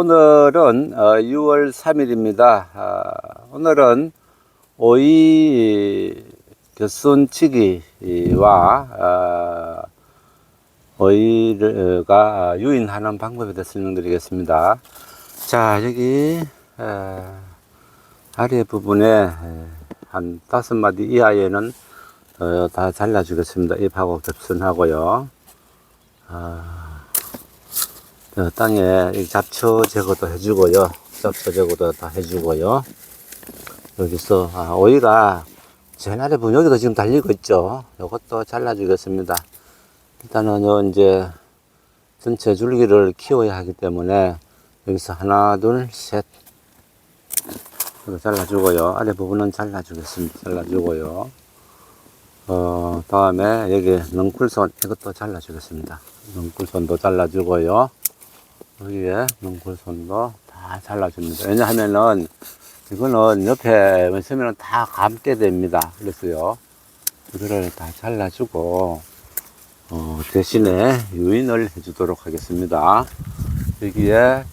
오늘은 어, 6월 3일입니다. 아, 오늘은 오이 겨순치기와 아, 오이가 유인하는 방법에 대해 설명드리겠습니다. 자, 여기 에, 아래 부분에 에, 한 다섯 마디 이하에는 어, 다 잘라주겠습니다. 잎하고 겹순하고요. 아, 저 땅에 이 잡초 제거도 해주고요. 잡초 제거도 다 해주고요. 여기서 아, 오이가 아래 부분 여기도 지금 달리고 있죠. 이것도 잘라주겠습니다. 일단은 요 이제 전체 줄기를 키워야 하기 때문에 여기서 하나, 둘, 셋 이거 잘라주고요. 아래 부분은 잘라주겠습니다. 잘라주고요. 어, 다음에 여기 넝쿨손 이것도 잘라주겠습니다. 넝쿨손도 잘라주고요. 여기에 넝쿨손도 다 잘라줍니다. 왜냐하면은 이거는 옆에 있으면 다 감게 됩니다. 그래서요. 이거를 다 잘라주고 어, 대신에 유인을 해주도록 하겠습니다. 여기에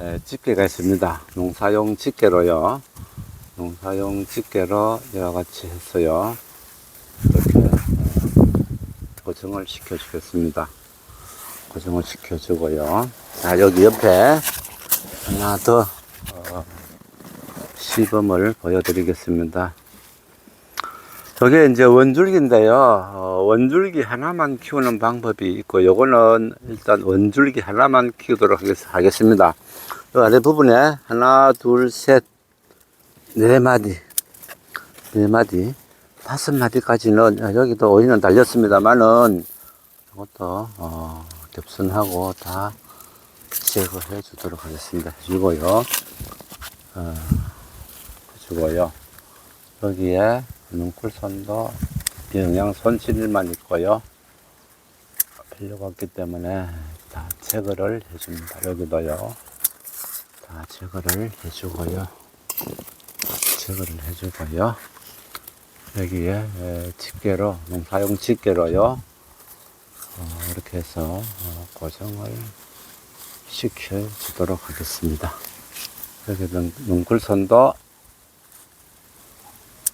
에, 집게가 있습니다. 농사용 집게로요. 농사용 집게로 이와 같이 했어요. 이렇게 어, 고정을 시켜주겠습니다. 고정을 시켜주고요. 자, 여기 옆에 하나 더 어, 시범을 보여드리겠습니다. 저게 이제 원줄기인데요. 어, 원줄기 하나만 키우는 방법이 있고, 요거는 일단 원줄기 하나만 키우도록 하겠, 하겠습니다. 요 아래 부분에 하나, 둘, 셋, 네 마디, 네 마디, 다섯 마디까지는 아, 여기도 오이는 달렸습니다만은 이것도 어, 겹순하고 다 제거해 주도록 하겠습니다. 해주고요. 어, 해주고요. 여기에 눈쿨선도 영양 손실만 있고요. 필요가 없기 때문에 다 제거를 해줍니다. 여기도요. 다 제거를 해주고요. 제거를 해주고요. 여기에 에, 집게로 농사용 집게로요 어, 이렇게 해서 어, 고정을 시켜 주도록 하겠습니다. 눈, 눈굴선도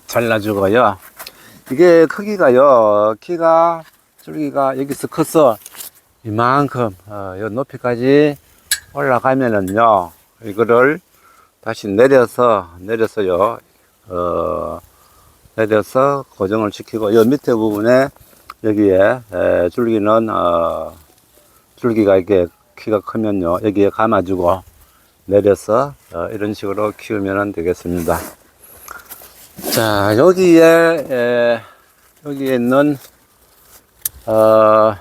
잘라주고요. 이게 크기가요 키가 줄기가 여기서 커서 이만큼 어, 요 높이까지 올라가면은요 이거를 다시 내려서 내려서요 어, 내려서 고정을 시키고 이 밑에 부분에 여기에 에, 줄기는 어, 줄기가 이렇게 키가 크면요 여기에 감아주고 내려서 어, 이런 식으로 키우면 되겠습니다. 자 여기에 에, 여기에 있는 어,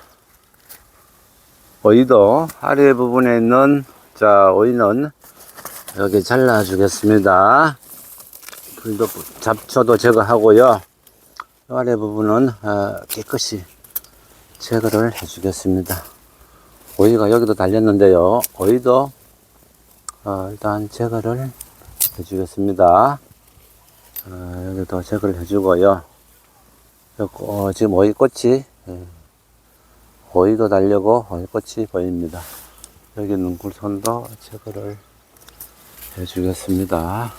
오이도 아래 부분에 있는 자 오이는 여기 잘라 주겠습니다. 불도 잡초도 제거하고요. 이 아래 부분은 어, 깨끗이 제거를 해 주겠습니다. 오이가 여기도 달렸는데요. 오이도 어, 일단 제거를 해 주겠습니다. 어, 여기도 제거를 해 주고요. 요- 어, 지금 오이 꽃이 예, 오이도 달려고 오이 꽃이 보입니다. 여기 눈굴선도 제거를 해 주겠습니다.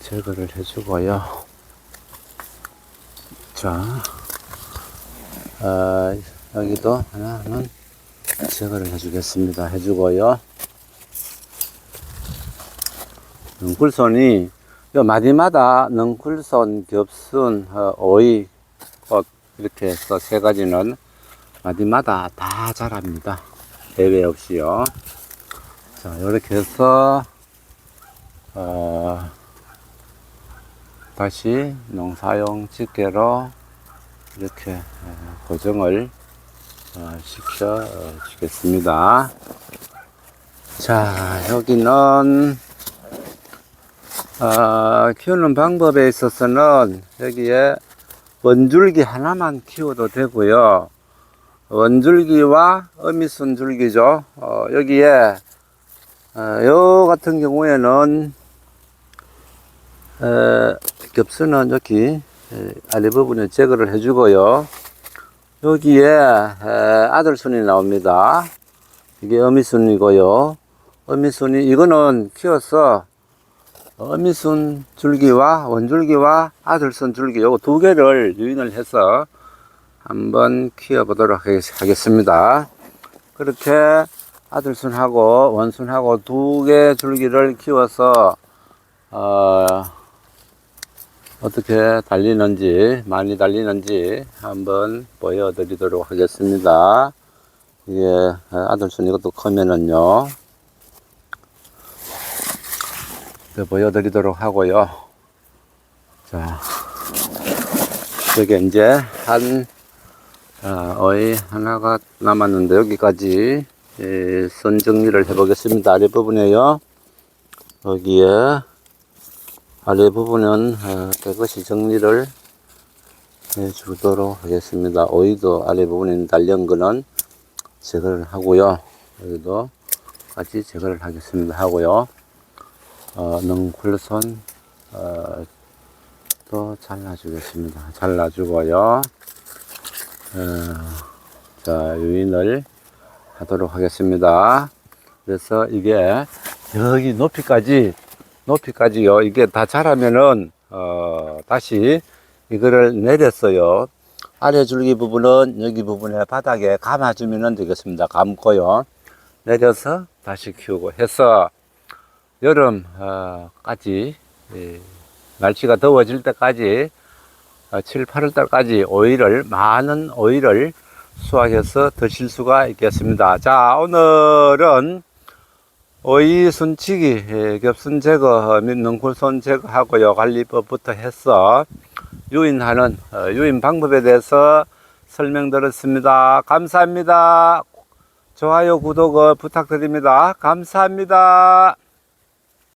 제거를 해 주고요. 자, 어, 여기도 하나는 제거를 해주겠습니다. 해주고요. 능쿨손이 요 마디마다 능쿨손, 겹순, 어, 오이, 꽃 이렇게 해서 세 가지는 마디마다 다 자랍니다. 예외 없이요. 자, 이렇게 해서 어, 다시 농사용 집게로 이렇게 어, 고정을 어, 시켜 어, 주겠습니다. 자, 여기는 어, 키우는 방법에 있어서는 여기에 원줄기 하나만 키워도 되고요. 원줄기와 어미순 줄기죠. 어, 여기에 어, 요 같은 경우에는 에, 겹수는 여기 에, 아래 부분에 제거를 해주고요. 여기에 에, 아들순이 나옵니다. 이게 어미순이고요. 어미순이 이거는 키워서 어미순 줄기와 원줄기와 아들순 줄기 요거 두 개를 유인을 해서 한번 키워보도록 하겠- 하겠습니다. 그렇게 아들순하고 원순하고 두 개 줄기를 키워서 어, 어떻게 달리는지 많이 달리는지 한번 보여드리도록 하겠습니다. 이게 아들순 이것도 크면은요 네, 보여드리도록 하고요. 자, 여기 이제 한 아, 어이 하나가 남았는데 여기까지 예, 선 정리를 해 보겠습니다. 아래 부분에요. 여기에 아래 부분은 어, 깨끗이 정리를 해주도록 하겠습니다. 오이도 아래 부분에 달린 거는 제거를 하고요. 여기도 같이 제거를 하겠습니다. 하고요. 어, 능쿨선 어, 또 잘라주겠습니다. 잘라주고요. 어, 자 유인을 하도록 하겠습니다. 그래서 이게 여기 높이까지 높이까지요. 이게 다 자라면은 어, 다시 이거를 내렸어요. 아래 줄기 부분은 여기 부분에 바닥에 감아주면 되겠습니다. 감고요. 내려서 다시 키우고 해서 여름까지 예, 날씨가 더워질 때까지 어, 7, 8월 달까지 오이를 많은 오이를 수확해서 드실 수가 있겠습니다. 자, 오늘은 오이 순치기, 예, 겹순 제거, 및 능쿨손 제거하고요. 관리법부터 해서 유인하는 어, 유인 방법에 대해서 설명드렸습니다. 감사합니다. 좋아요, 구독 어, 부탁드립니다. 감사합니다.